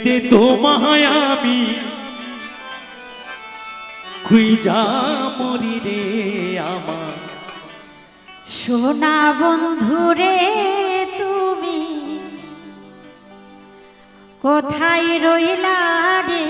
রাইতে তোমায় আমি খুঁজা মরি রে আমার। সোনা বন্ধুরে তুমি কোথায় রইলা রে?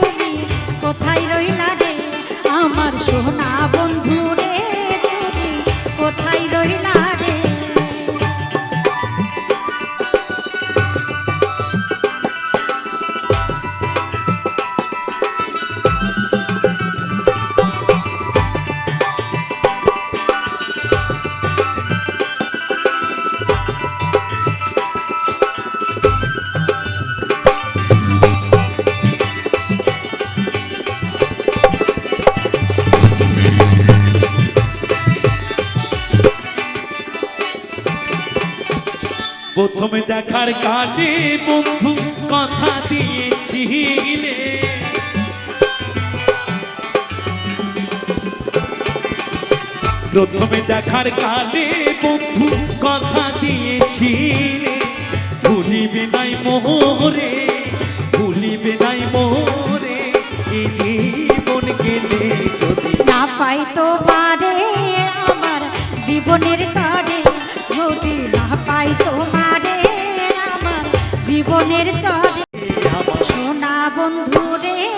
প্রথমে দেখার কালে বন্ধু কথা দিয়েছিলে। প্রথমে দেখার কালে বন্ধু কথা দিয়েছিলে। ভুলিবে নাই মোহরে, ভুলিবে নাই মোহরে এই জীবন গেলে যদি না পাই তোমারে, আমার জীবনের তরে যদি না পাই তোমারে জীবনের তরে সোনা বন্ধুরে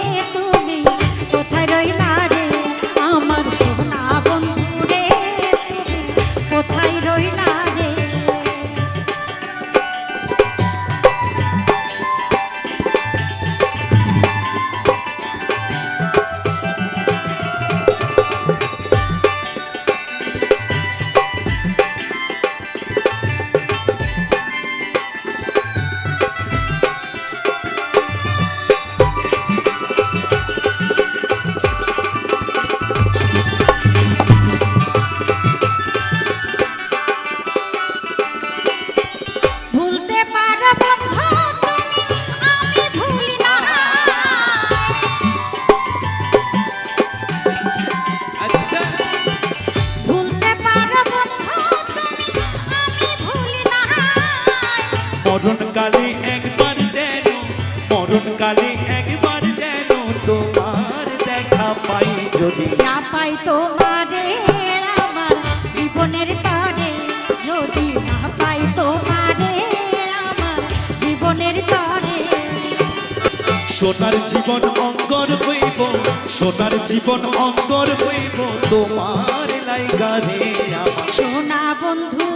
মরণকালে একবার যেন মরণকালে একবার যেন তোমার দেখা পাই যদি। না পাই তোমারে আমার জীবনের তরে যদি না পাই তোমারে আমার জীবনের তরে। সোনার জীবন অঙ্গর হইব সোনার জীবন অঙ্গর হইব তোমার লাইগারে সোনা বন্ধু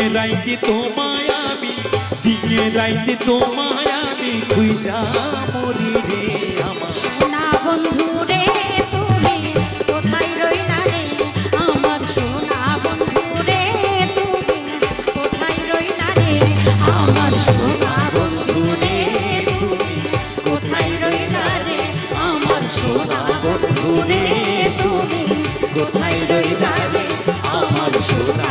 দিয়ে রাইতে তোমায় আমি, দিয়ে রাইতে তোমায় আমি খুঁজা মরি রে আমার। সোনা বন্ধু রে তুমি কোথায় রইলা রে? আমার সোনা বন্ধু রে তুমি কোথায় রইলা রে? আমার সোনা বন্ধু রে তুমি কোথায় রইলা রে? আমার সোনা বন্ধু রে তুমি কোথায় রইলা রে? আমার সোনা